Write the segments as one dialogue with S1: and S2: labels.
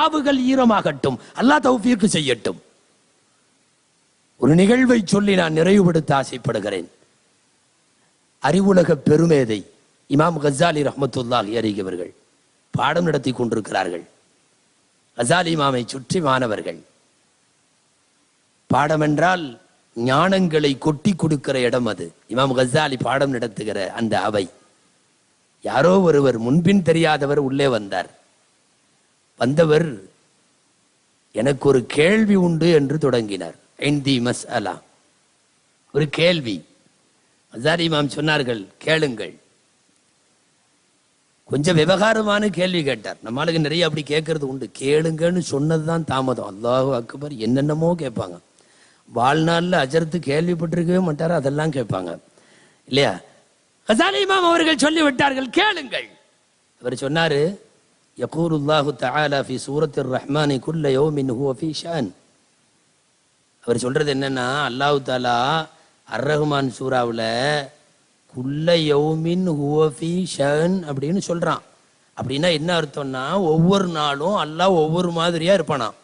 S1: காவுகள் ஈரமாகட்டும் அல்லாஹ் தௌஃபீக்கு செய்யட்டும். ஒரு நிகழ்வை சொல்லி நான் நிறைவுபடுத்த ஆசைப்படுகிறேன். அறிவுலக பெருமேதை இமாம் கசாலி ரஹமத்துல்லாஹி அறிகிறவர்கள் பாடம் நடத்தி கொண்டிருக்கிறார்கள். கசாலி இமாமை சுற்றி மாணவர்கள். பாடம் என்றால் ஞானங்களை கொட்டி கொடுக்கிற இடம் அது. இமாம் கசாலி பாடம் நடத்துகிற அந்த அவை. யாரோ ஒருவர் முன்பின் தெரியாதவர் உள்ளே வந்தார். வந்தவர் எனக்கு ஒரு கேள்வி உண்டு என்று தொடங்கினார். ஐந்தி மஸ் அலா ஒரு கேள்வி. அசாரி மாம் சொன்னார்கள் கேளுங்கள். கொஞ்சம் விவகாரமான கேள்வி கேட்டார். நம்மளுக்கு நிறைய அப்படி கேட்கறது உண்டு. கேளுங்கன்னு சொன்னது தான் தாமதம். அல்லாஹு அக்பர் என்னென்னமோ கேட்பாங்க. வாழ்நாளில் அஜர்த்து கேள்விப்பட்டிருக்கவே மாட்டார்? அதெல்லாம் கேட்பாங்க. இல்லையா? ஹசாலி இமாம் அவர்கள் சொல்லி விட்டார்கள் கேளுங்கள். அவர் சொன்னாரு يقول الله تعالى في سورة الرحمن كل يوم هو في شأن அவர் சொல்றது என்னன்னா அல்லாஹ் தாலா அர் ரஹ்மான் சூறாவுல குல்ல யௌமின் ஹுவ ஃபீ ஷன் அப்படின்னு சொல்றான் அப்படின்னா என்ன அர்த்தம்னா ஒவ்வொரு நாளும் அல்லாஹ் ஒவ்வொரு மாதிரியா இருப்பானாம்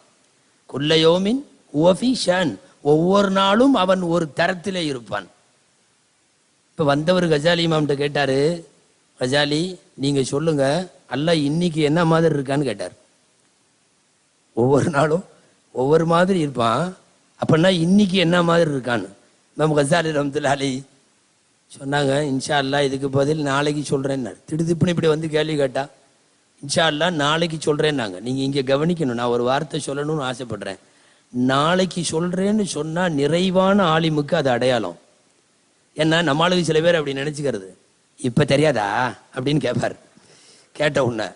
S1: குல்ல யௌமின் ஹுவ ஃபீ ஷன் ஒவ்வொரு நாளும் அவன் ஒரு தரத்திலே இருப்பான் இப்ப வந்தவர் கஜாலி இமாம்கிட்ட கேட்டாரு கஜாலி நீங்க சொல்லுங்க அல்லாஹ் இன்னைக்கு என்ன மாதிரி இருக்கான்னு கேட்டார். ஒவ்வொரு நாளும் ஒவ்வொரு மாதிரி இருப்பான். அப்படின்னா இன்னைக்கு என்ன மாதிரி இருக்கான்னு. மேம் கசாலி ரம்துல்லாலி சொன்னாங்க இன்ஷா அல்லா இதுக்கு பதில் நாளைக்கு சொல்றேன்னாரு. திடுதிப்புன்னு இப்படி வந்து கேள்வி கேட்டா இன்ஷா அல்லாஹ் நாளைக்கு சொல்கிறேன்னாங்க நீங்கள் இங்கே கவனிக்கணும் நான் ஒரு வார்த்தை சொல்லணும்னு ஆசைப்படுறேன். நாளைக்கு சொல்கிறேன்னு சொன்னால் நிறைவான ஆலிமுக்கு அது அடையாளம். ஏன்னா நம்மளுக்கு சில பேர் அப்படி நினச்சிக்கிறது. இப்போ தெரியாதா? அப்படின்னு கேட்பார் கேட்ட உடனே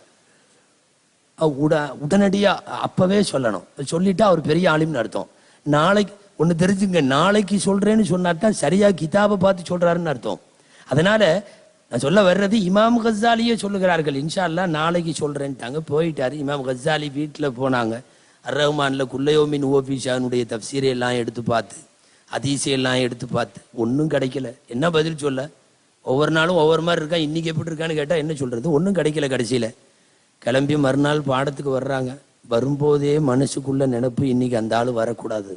S1: உட உடனடியாக அப்போவே சொல்லணும். சொல்லிட்டா அவர் பெரிய ஆளும்னு அர்த்தம். நாளைக்கு ஒன்று தெரிஞ்சுங்க நாளைக்கு சொல்கிறேன்னு சொன்னாதான் சரியாக கிதாபை பார்த்து சொல்கிறாருன்னு அர்த்தம். அதனால் நான் சொல்ல வர்றது இமாம் கஸ்ஸாலியே சொல்லுகிறார்கள். இன்ஷா நாளைக்கு சொல்கிறேன்ட்டாங்க போயிட்டார். இமாம் கஸ்ஸாலி வீட்டில் போனாங்க. அர் ரஹ்மானில் குல்லையோமின் ஓபிஷானுடைய தப்சீரையெல்லாம் எடுத்து பார்த்து அதிசையெல்லாம் எடுத்து பார்த்து ஒன்றும் கிடைக்கல. என்ன பதில் சொல்ல? ஒவ்வொரு நாளும் ஒவ்வொரு மாதிரி இருக்கா இன்னைக்கு எப்படி இருக்கான்னு கேட்டால் என்ன சொல்றது? ஒன்றும் கிடைக்கல கடைசியில். கிளம்பி மறுநாள் பாடத்துக்கு வர்றாங்க. வரும்போதே மனசுக்குள்ள நினப்பு இன்னைக்கு அந்த ஆள் வரக்கூடாது.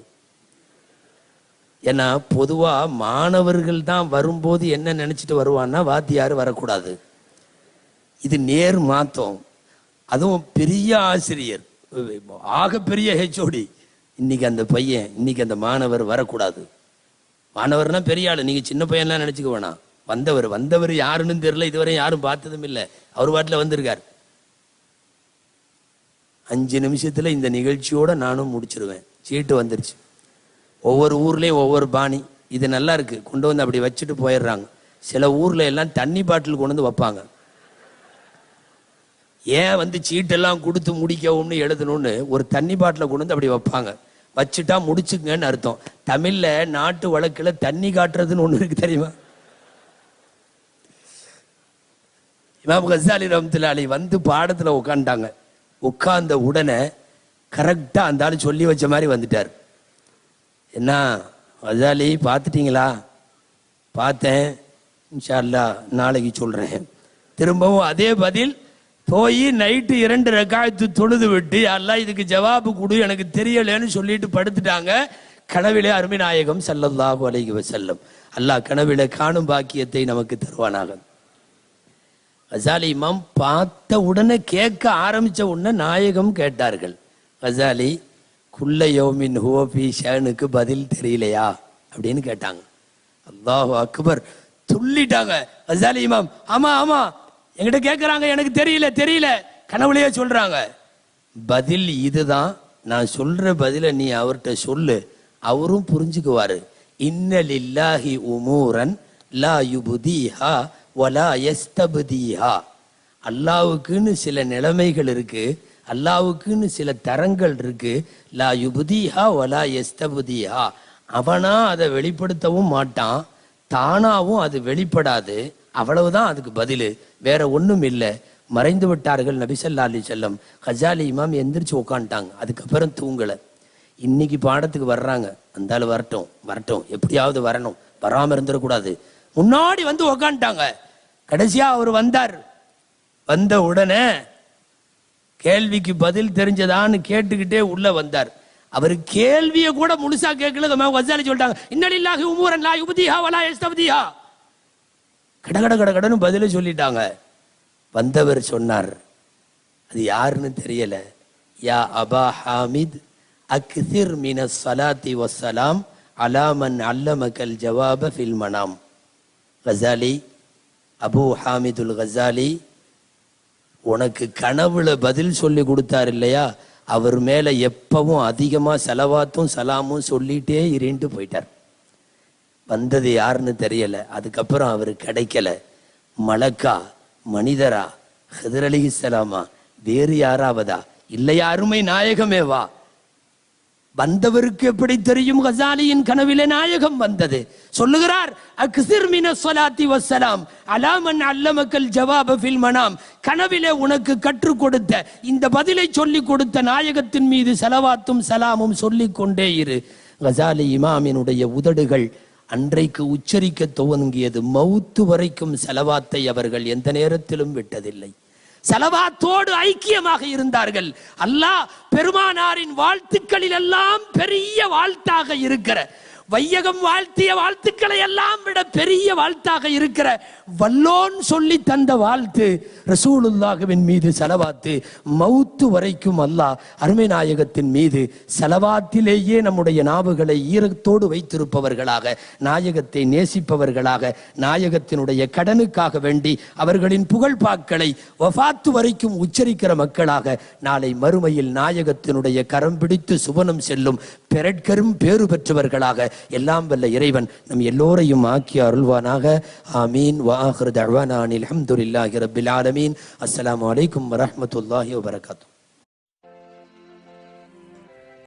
S1: ஏன்னா பொதுவாக மாணவர்கள் தான் வரும்போது என்ன நினச்சிட்டு வருவான்னா வாத்தியார் வரக்கூடாது. இது நேர் மாத்தம். அதுவும் பெரிய ஆசிரியர் ஆக பெரிய ஹெச்ஓடி இன்னைக்கு அந்த பையன் இன்னைக்கு அந்த மாணவர் வரக்கூடாது. மாணவர்னா பெரிய ஆள். நீங்கள் சின்ன பையன்லாம் நினச்சிக்க வேணாம். வந்தவர் வந்தவர் யாருன்னு தெரியல இதுவரை யாரும் பார்த்ததும் இல்லை. அவர் பாட்டில் வந்திருக்கார். அஞ்சு நிமிஷத்தில் இந்த நிகழ்ச்சியோட நானும் முடிச்சிருவேன். சீட்டு வந்துருச்சு. ஒவ்வொரு ஊர்லேயும் ஒவ்வொரு பாணி. இது நல்லா இருக்கு. கொண்டு வந்து அப்படி வச்சுட்டு போயிடுறாங்க. சில ஊரில் எல்லாம் தண்ணி பாட்டில் கொண்டு வந்து வைப்பாங்க. ஏன் வந்து சீட்டெல்லாம் கொடுத்து முடிக்கவும்னு எழுதணும்னு ஒரு தண்ணி பாட்டில கொண்டு வந்து அப்படி வைப்பாங்க. வச்சுட்டா முடிச்சுக்கங்கன்னு அர்த்தம். தமிழில் நாட்டு வழக்கில் தண்ணி காட்டுறதுன்னு ஒன்று இருக்கு தெரியுமா? இமாம் கசாலி ரஹ்மத்துல்லாஹி வந்து பாடத்தில் உட்காந்துட்டாங்க உட்கார்ந்த உடனே கரெக்டாக அந்த ஆள் சொல்லி வச்ச மாதிரி வந்துட்டார். என்ன கசாலி பார்த்துட்டிங்களா? பார்த்தேன். இன்ஷா அல்லாஹ் நாளைக்கு சொல்கிறேன் திரும்பவும் அதே பதில் போய் நைட்டு இரண்டு ரக்காயத்து தொழுது விட்டு எல்லாம் இதுக்கு ஜவாபு கொடு எனக்கு தெரியலன்னு சொல்லிட்டு படுத்துட்டாங்க. கனவிலே அருமை நாயகம் செல்லல்லாஹு அலைகி வஸல்லம். அல்லாஹ் கனவிலே காணும் பாக்கியத்தை நமக்கு தருவானாக. கசாலி இமாம் பார்த்த உடனே கேட்க ஆரம்பிச்ச உடனே நாயகம் கேட்டார்கள். கசாலி குல்ல யோமின் ஹோபி ஷேனுக்கு பதில் தெரியலையா? அப்படின்னு கேட்டாங்க. அல்லாஹ் அக்பர். துள்ளிட்டாங்க கசாலி இமாம் ஆமாம் ஆமாம் என்கிட்ட கேட்குறாங்க எனக்கு தெரியல தெரியல. கனவுலையே சொல்கிறாங்க பதில் இதுதான். நான் சொல்கிற பதிலை நீ அவர்கிட்ட சொல்லு. அவரும் புரிஞ்சுக்குவார். இன்னலில்லாஹி உமூரன் லா யுபுதீஹா ஒலா எஸ்தபதியா அல்லாவுக்குன்னு சில நிலைமைகள் இருக்கு. அல்லாவுக்குன்னு சில தரங்கள் இருக்கு. லா யுபுதீஹா ஒலா எஸ்தபுதியா அவனா அதை வெளிப்படுத்தவும் மாட்டான். தானாவும் அது வெளிப்படாது. அவ்வளவுதான் அதுக்கு பதில். வேற ஒன்றும் இல்லை. மறைந்து விட்டார்கள் நபிசல்லா அலி செல்லம் ஹஜாலி இமாம் எந்திரிச்சு உட்காந்துட்டாங்க அதுக்கப்புறம் தூங்கலை. இன்னைக்கு பாடத்துக்கு வர்றாங்க. அந்தாலும் வரட்டும். வரட்டும். எப்படியாவது வரணும். வராமல் இருந்துடக்கூடாது முன்னாடி வந்து உக்காந்துட்டாங்க. கடைசியா அவர் வந்தார். வந்த உடனே கேள்விக்கு பதில் தெரிஞ்சதான்னு கேட்டுக்கிட்டே உள்ள வந்தார். அவர் கேள்வியை கூட முழுசா கேட்கல இமாம் சொல்லிட்டாங்க. இன்னலில்லாஹி உமூரன் லா யுபதிஹா வலா எஸ்தபதிஹா கட கட பதில சொல்லிட்டாங்க. வந்தவர் சொன்னார் அது யாருன்னு தெரியல. யா அபா ஹாமித் அக்சிர் மின சலாத்தி வசலாம் அலாமன் அல்லமக்கல் ஜவாப ஃபில் மனாம். கசாலி அபு ஹாமிதுல் கசாலி உனக்கு கனவுல பதில் சொல்லி கொடுத்தார் இல்லையா? அவர் மேல எப்பவும் அதிகமா செலவாத்தும் சலாமும் சொல்லிட்டே இருன்ட்டு போயிட்டார். வந்தது யாருன்னு தெரியல. அதுக்கப்புறம் அவர் கிடைக்கல. மலக்கா மனிதரா ஹிதர் அலிஹிஸ்ஸலாமா வேறு யாராவதா? இல்லையா? அருமை நாயகமே வா. வந்தவருக்கு எப்படி தெரியும்? கசாலியின் கனவிலே நாயகம் வந்தது. சொல்லுகிறார் அக்சிர் மின ஸலாத்தி வஸ்ஸலாம் அலாமன் அல்லமக்கல் ஜவாப ஃபில் மனாம். கனவிலே உனக்கு கற்றுக் கொடுத்த இந்த பதிலை சொல்லிக் கொடுத்த நாயகத்தின் மீது செலவாத்தும் சலாமும் சொல்லிக் கொண்டே இரு. கசாலி இமாமினுடைய உதடுகள் அன்றைக்கு உச்சரிக்க துவங்கியது. மௌத்து வரைக்கும் செலவாத்தை அவர்கள் எந்த நேரத்திலும் விட்டதில்லை. செலவாத்தோடு ஐக்கியமாக இருந்தார்கள். அல்லாஹ் பெருமானாரின் வாழ்த்துக்களில் எல்லாம் பெரிய வாழ்த்தாக இருக்கிற வையகம் வாழ்த்திய வாழ்த்துக்களை எல்லாம் விட பெரிய வாழ்த்தாக இருக்கிற வல்லோன் சொல்லி தந்த வாழ்த்து ரசூலுல்லாஹுவின் மீது செலவாத்து மௌத்து வரைக்கும் அல்லாஹ் அருமை நாயகத்தின் மீது செலவாத்திலேயே நம்முடைய நாவுகளை ஈரத்தோடு வைத்திருப்பவர்களாக நாயகத்தை நேசிப்பவர்களாக நாயகத்தினுடைய கடனுக்காக வேண்டி அவர்களின் புகழ்பாக்களை வஃபாத்து வரைக்கும் உச்சரிக்கிற மக்களாக நாளை மறுமையில் நாயகத்தினுடைய கரம் பிடித்து சுவனம் செல்லும் பெரட்கரும் பேறு பெற்றவர்களாக எல்லாம் வல்ல இறைவன் நம் எல்லோரையும் ஆக்கி அருள்வானாக. ஆமீன். வாஹர் தழ்வானான் அல்ஹம்துலில்லாஹி ரபில் ஆலமீன். அஸ்லாம் வலைக்கம் வரமத்துல்லாஹி வபரகாத்தூ